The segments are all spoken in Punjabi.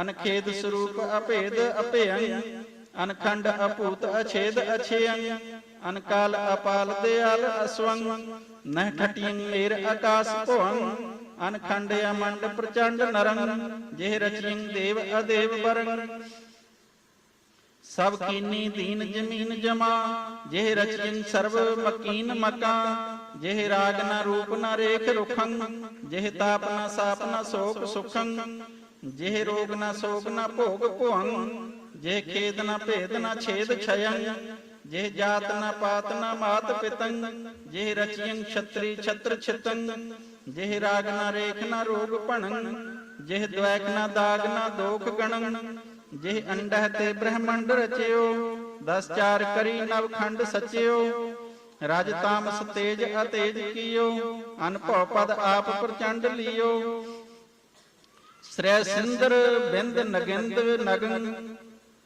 ਅਨਖੇਦ ਸਰੂਪ ਅਭੇਦ ਅਭਿਅੰ ਅਨਖੰਡ ਅਭੂਤ ਅਛੇਦ ਅਛੇਯੰ ਅਨਕਾਲ ਅਪਾਲ ਦਿਆਲ ਅਸਵੰ ਨਹਿ ਠਟਿਯੰ ਮੇਰ ਆਕਾਸ ਭਵੰ ਅਨਖੰਡ ਅਮੰਡ ਪ੍ਰਚੰਡ ਨਰੰ ਜਿਹ ਰਚਿਯੰ ਦੇਵ ਅਦੇਵ ਵਰੰ ਸਭ ਕੀਨੀ ਦੀਨ ਜਮੀਨ ਜਮਾ, ਜਿਹ ਰਚਿਨ ਸਰਬ ਮਕੀਨ ਮਕਾ, ਜਿਹ ਰਾਗ ਨਾ ਰੂਪ ਨਾ ਰੇਖ ਰੁਖੰ, ਜਿਹ ਤਾਪ ਨਾ ਸਾਪ ਨਾ ਸੋਕ ਸੁਖੰ ਜਿਹ ਰੋਗ ਨਾ ਸੋਗ ਨਾ ਭੋਗ ਭੁਵੰ ਜਿਹ ਖੇਦ ਨਾ ਭੇਦ ਨਾ ਛੇਦ ਛਯੰ, ਜਿਹ ਜਾਤ ਨਾ ਪਾਤ ਨਾ ਮਾਤ ਪਿਤੰ ਜਿਹ ਰਚਿਯੰ ਛਤਰੀ ਛਤਰ ਛਿਤੰ ਜਿਹ ਰਾਗ ਨਾ ਰੇਖ ਨਾ ਰੋਗ ਭਣੰ, ਜਿਹ ਦ્વੈਕ ਨਾ ਦਾਗ ਨਾ ਦੋਖ ਗਣੰ, ਜਿਹ ਅੰਡਹ ਤੇ ਬ੍ਰਹਮੰਡ ਰਚਿਓ, ਦਸ ਚਾਰ ਕਰੀ ਨਵ ਖੰਡ ਸਚਿਓ, ਰਜ ਤਾਮਸ ਤੇਜ ਅਤੇਜ ਕੀਓ ਅਨਭਉ ਪਦ ਆਪ ਪ੍ਰਚੰਡ ਲਿਓ ਸ੍ਰੈ ਸਿੰਦਰ ਬਿੰਦ ਨਗਿੰਦ ਨਗਨ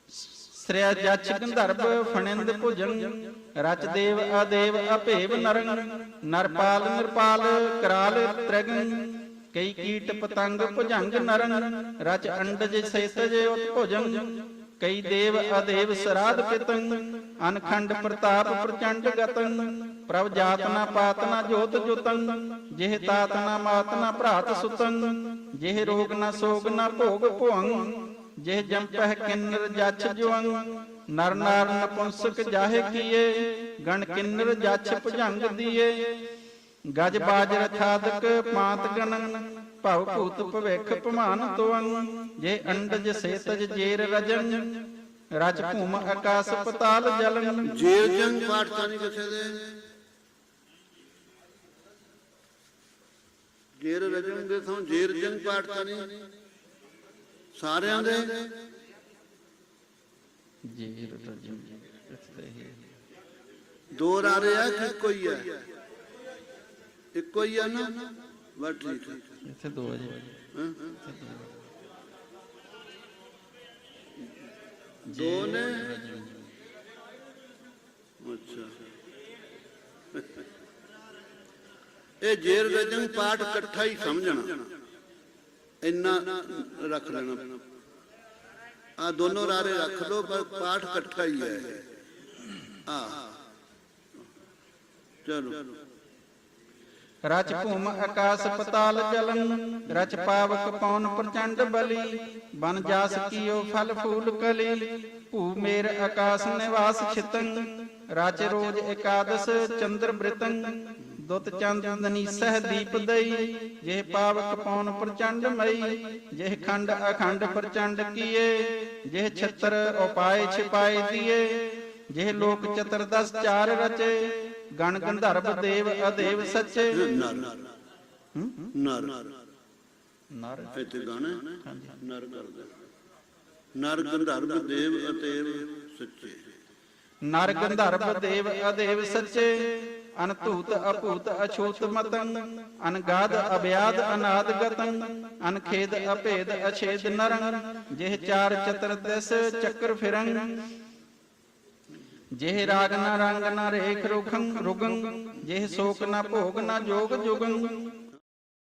ਸ੍ਰੈ ਜਚ ਗੰਧਰਵ ਫਣਿੰਦ ਭੁਜਨ ਰਚ ਦੇਵ ਅਦੇਵ ਅਭੇਵ ਨਰੰ, ਨਰਪਾਲ ਨਿਰਪਾਲ ਕਰਾਲ ਤ੍ਰਿਗੰ, ਕਈ ਕੀਟ ਪਤੰਗ ਭੁਜੰਗ ਨਰੰ, ਰਚ ਅੰਡਜ ਸੇਤਜ ਉਤਭੁਜੰ ਕਈ ਦੇਵ ਅਦੇਵ ਸਰਾਧ ਪਿਤੰ ਅਨਖੰਡ ਪ੍ਰਤਾਪ ਪ੍ਰਚੰਡ ਗਤੰ ਪ੍ਰਭ ਜਾਤ ਨਾ ਪਾਤ ਨਾ ਜੋਤ ਜੁਤੰ ਜਿਹ ਤਾਤ ਨਾ ਮਾਤ ਨਾ ਭਰਾਤ ਸੁਤੰ ਜਿਹ ਰੋਗ ਨਾ ਸੋਗ ਨਾ ਭੋਗ ਭੁਵੰ ਜਿਹ ਜੰਪਹਿ ਕਿੰਨਰ ਜਛ ਜੁਵੰ ਨਰ ਨਾਰ ਨਪੁੰਸਕ ਜਾਹੇ ਕੀਏ, ਗਣ ਕਿੰਨਰ ਜਛ ਭੁਜੰਗ ਦੀਏ, ਗਜ ਬਾਜ ਰਥਾਦਕ ਪਾਤ ਗਣਨ ਭਉ ਭੂਤ ਭਵਿਖ ਭਮਾਨ ਤੋਅੰ ਜੇ ਅੰਡਜ ਸੇਤਜ ਜੇਰ ਰਜਨ ਰਜ ਭੂਮ ਆਕਾਸ ਪਤਾਲ ਜਲਨ। ਜੇਰ ਜੰਗ ਪਾਠ ਤਾਂ ਨਹੀਂ ਕਿਸੇ ਦੇ। ਜੇਰ ਰਜਨ ਦੇ ਤੋਂ ਜੇਰ ਜੰਗ ਪਾਠ ਤਾਂ ਨਹੀਂ। ਸਾਰਿਆਂ ਦੇ। ਜੇਰ ਰਜਨ ਦੋ ਰਾਰੇ ਆ ਕਿ ਕੋਈ ਆ। ਇੱਕੋ ਹੀ ਆ ਨਾ। ਬਸ ਠੀਕ ਹੈ ਇੱਥੇ ਦੋ ਜੀ ਹੈਂ? ਦੋ ਨੇ? ਅੱਛਾ। ਇਹ ਜੇਰ ਰਜਨ ਪਾਠ ਇਕੱਠਾ ਹੀ ਸਮਝਣਾ। ਇੰਨਾ ਰੱਖ ਲੈਣਾ। ਆ ਦੋਨੋਂ ਰਾਰੇ ਰੱਖ ਲਓ ਪਰ ਪਾਠ ਇਕੱਠਾ ਹੀ ਹੈ। ਆ। ਚਲੋ। ਰਚ ਭੂਮ ਆਕਾਸ ਪਤਾਲ ਜਲਨ ਰਚ ਪਾਵਕ ਪੌਨ ਪ੍ਰਚੰਡ ਬਲੀ, ਬਨ ਜਾਸ ਕੀਓ ਫਲ ਫੂਲ ਕਲੀ ਭੂ ਮੇਰ ਆਕਾਸ ਨਿਵਾਸ ਛਿਤੰ, ਰਚ ਰੋਜ ਇਕਾਦਸ ਚੰਦਰ ਬ੍ਰਿਤੰ, ਦੁਤ ਚੰਦ ਸਹ ਦੀਪ ਦਈ, ਜਿਹ ਪਾਵਕ ਪੌਨ ਪ੍ਰਚੰਡ ਮਈ, ਜਿਹ ਖੰਡ ਅਖੰਡ ਪ੍ਰਚੰਡ ਕੀਏ, ਜਿਹ ਛਤਰ ਉਪਾਏ ਛਿਪਾਏ ਦੀਏ, ਜਿਹ ਲੋਕ ਚਤੁਰਦਸ ਚਾਰ ਰਚੇ ਗਣ ਗੰਧਰਵ ਦੇਵ ਅਦੇਵ ਸੱਚੇ। ਨਰ। ਨਰ। ਨਰ। ਇੱਥੇ ਗਾਣਾ? ਨਰ ਕਰਦਾ ਨਰ ਗੰਧਰਵ ਦੇਵ ਅਤੇਵ ਸੱਚੇ। ਨਰ ਗੰਧਰਵ ਦੇਵ ਅਦੇਵ ਸੱਚੇ। ਅਨਤੂਤ ਅਪੂਤ ਅਛੂਤ ਮਤੰ। ਅਨਗਾਦ ਅਬਿਆਦ ਅਨਾਦ ਗਤੰ। ਅਨਖੇਦ ਅਭੇਦ ਅਛੇਦ ਨਰੰ। ਜਿਹ ਚਾਰ ਚਤਰ ਦਿਸ ਚੱਕਰ ਫਿਰੰ ਜਿਹ ਰਾਗ ਨਾ ਰੰਗ ਨਾ ਰੇਖ ਰੁਖੰ ਰੁਗੰ, ਜਿਹ ਸੋਕ ਨਾ ਭੋਗ ਨਾ ਜੋਗ ਜੁਗੰ।